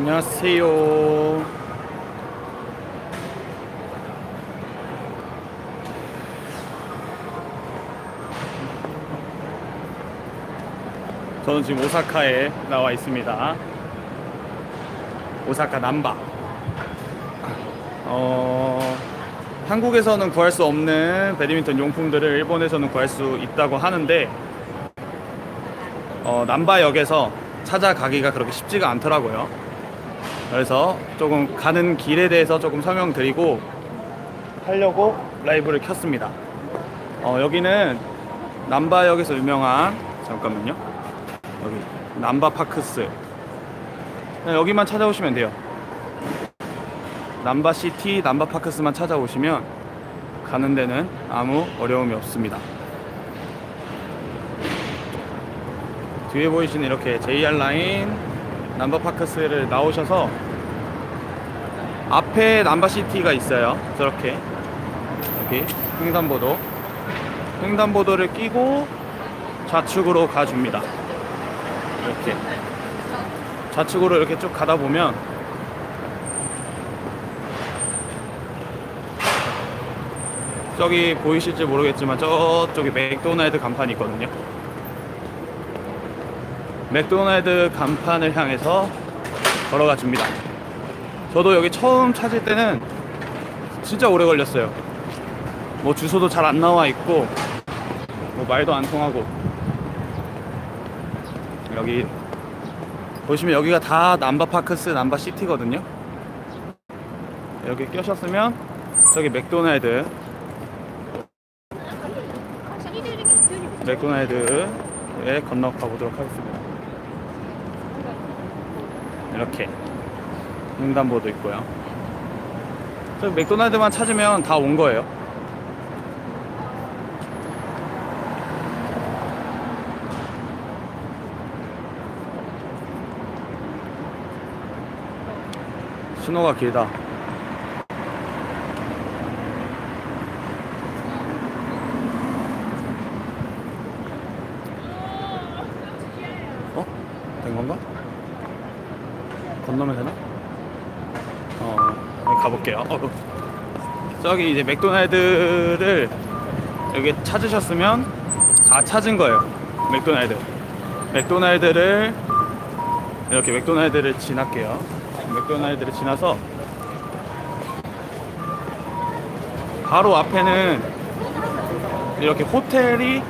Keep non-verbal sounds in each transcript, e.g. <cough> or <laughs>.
안녕하세요. 저는 지금 오사카에 나와 있습니다. 오사카 남바. 어, 한국에서는 구할 수 없는 배드민턴 용품들을 일본에서는 구할 수 있다고 하는데 어, 남바역에서 찾아가기가 그렇게 쉽지가 않더라고요. 그래서 조금 가는 길에 대해서 조금 설명드리고 하려고 라이브를 켰습니다. 어, 여기는 남바역에서 유명한 잠깐만요. 여기 남바 파크스. 여기만 찾아오시면 돼요. 남바 시티, 남바 파크스만 찾아오시면 가는 데는 아무 어려움이 없습니다. 뒤에 보이시는 이렇게 JR 라인 남바 파크스를 나오셔서 앞에 남바 시티가 있어요. 저렇게 여기 횡단보도 횡단보도를 끼고 좌측으로 가줍니다. 이렇게 좌측으로 이렇게 쭉 가다 보면 저기 보이실지 모르겠지만 저쪽에 맥도날드 간판이 있거든요. 맥도날드 간판을 향해서 걸어가 줍니다. 저도 여기 처음 찾을 때는 진짜 오래 걸렸어요. 뭐 주소도 잘 안 나와 있고, 뭐 말도 안 통하고. 여기 보시면 여기가 다 남바파크스 남바시티거든요. 여기 껴셨으면 저기 맥도날드 맥도날드에 건너가 보도록 하겠습니다. 이렇게 횡단보도 있고요. 저 맥도날드만 찾으면 다 온 거예요. 신호가 길다. 어? 된 건가? 건너면 되나? 어, 네, 가볼게요. 어, 저기 이제 맥도날드를 여기 찾으셨으면 다 찾은 거예요. 맥도날드. 맥도날드를 이렇게 맥도날드를 지날게요. 맥도날드를 지나서 바로 앞에는 이렇게 호텔이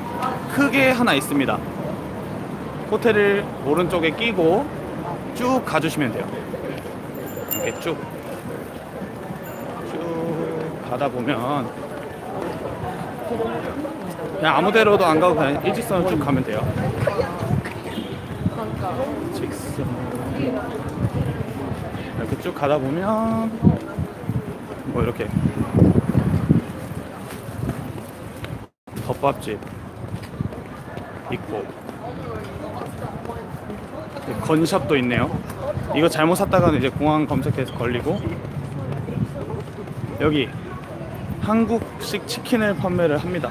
크게 하나 있습니다. 호텔을 오른쪽에 끼고 쭉 가주시면 돼요. 이렇게 쭉. 쭉 가다 보면 그냥 아무 데로도 안 가고 그냥 일직선을 쭉 가면 돼요. 직선. 이렇게 쭉 가다 보면 뭐 이렇게 덮밥집 있고 건샵도 있네요. 이거 잘못 샀다가는 이제 공항 검색해서 걸리고 여기 한국식 치킨을 판매를 합니다.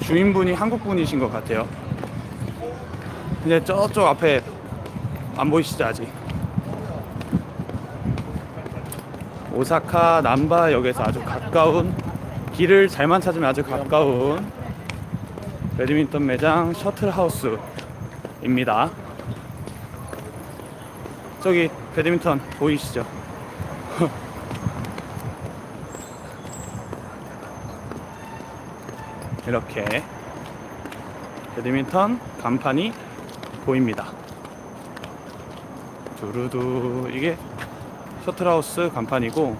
주인분이 한국 분이신 것 같아요. 근데 저쪽 앞에 안 보이시죠 아직? 오사카 남바역에서 아주 가까운 길을 잘만 찾으면 아주 가까운 배드민턴 매장 셔틀하우스입니다. 저기 배드민턴 보이시죠? <laughs> 이렇게 배드민턴 간판이 보입니다. 두루두 이게 셔틀하우스 간판이고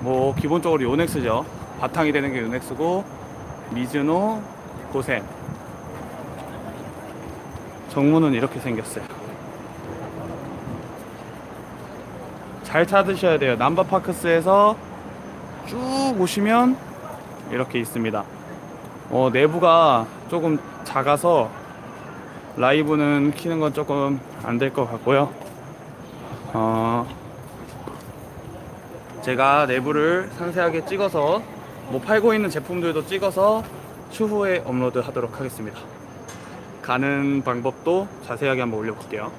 뭐 기본적으로 요넥스죠. 바탕이 되는 게 요넥스고 미즈노 고센 정문은 이렇게 생겼어요. 잘 찾으셔야 돼요. 남바파크스에서 쭉 오시면 이렇게 있습니다. 어, 내부가 조금 작아서 라이브는 키는 건 조금 안 될 것 같고요. 어, 제가 내부를 상세하게 찍어서 뭐 팔고 있는 제품들도 찍어서 추후에 업로드 하도록 하겠습니다. 가는 방법도 자세하게 한번 올려볼게요.